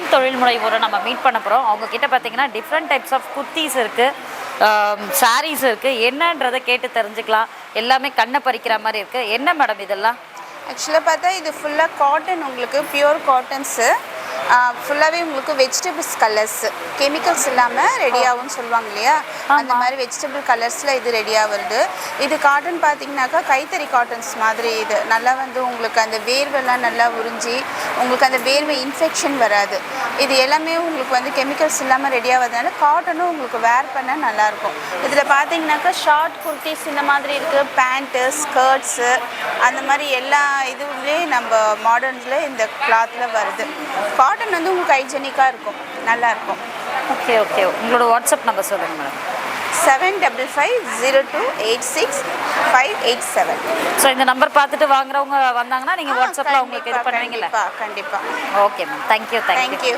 பெண் தொழில் முனைவோரை நம்ம மீட் பண்ண போகிறோம் அவங்க கிட்ட பார்த்தீங்கன்னா டிஃப்ரெண்ட் டைப்ஸ் ஆஃப் குர்த்திஸ் இருக்குது சாரீஸ் இருக்குது என்னன்றதை கேட்டு தெரிஞ்சுக்கலாம். எல்லாமே கண்ணை பறிக்கிற மாதிரி இருக்குது என்ன மேடம் இதெல்லாம்? ஆக்சுவலாக பார்த்தா இது ஃபுல்லாக காட்டன் உங்களுக்கு பியூர் காட்டன்ஸு ஃபுல்லாகவே உங்களுக்கு வெஜிடபிள்ஸ் கலர்ஸ் கெமிக்கல்ஸ் இல்லாமல் ரெடி ஆகும்னு சொல்லுவாங்க இல்லையா? அந்த மாதிரி வெஜிடபிள் கலர்ஸில் இது ரெடியாக வருது. இது காட்டன் பார்த்தீங்கன்னாக்கா கைத்தறி காட்டன்ஸ் மாதிரி இது. நல்லா வந்து உங்களுக்கு அந்த வேர்வெல்லாம் நல்லா உறிஞ்சி உங்களுக்கு அந்த வேர்வை இன்ஃபெக்ஷன் வராது. இது எல்லாமே உங்களுக்கு வந்து கெமிக்கல்ஸ் இல்லாமல் ரெடி ஆகிறதுனால காட்டனும் உங்களுக்கு வேர் பண்ண நல்லாயிருக்கும். இதில் பார்த்தீங்கன்னாக்கா ஷார்ட் குர்த்திஸ் இந்த மாதிரி இருக்குது பேண்ட்டு ஸ்கர்ட்ஸு அந்த மாதிரி எல்லா இதுவுமே நம்ம மாடர்ன்ஸில் இந்த கிளாத்தில் வருது. காட்டன் வந்து உங்களுக்கு ஹைஜெனிக்காக இருக்கும். நல்லாயிருக்கும் ஓகே ஓகே. உங்களோட வாட்ஸ்அப் நம்பர் சொல்லுங்கள் madam. Seven double five zero two eight six five eight seven. So இந்த நம்பர் பார்த்துட்டு வாங்குறவங்க வந்தாங்கன்னா நீங்கள் வாட்ஸ்அப்பில் உங்களுக்கு இது பண்ணுவீங்களா கண்டிப்பாக ஓகே மேம். Thank you thank you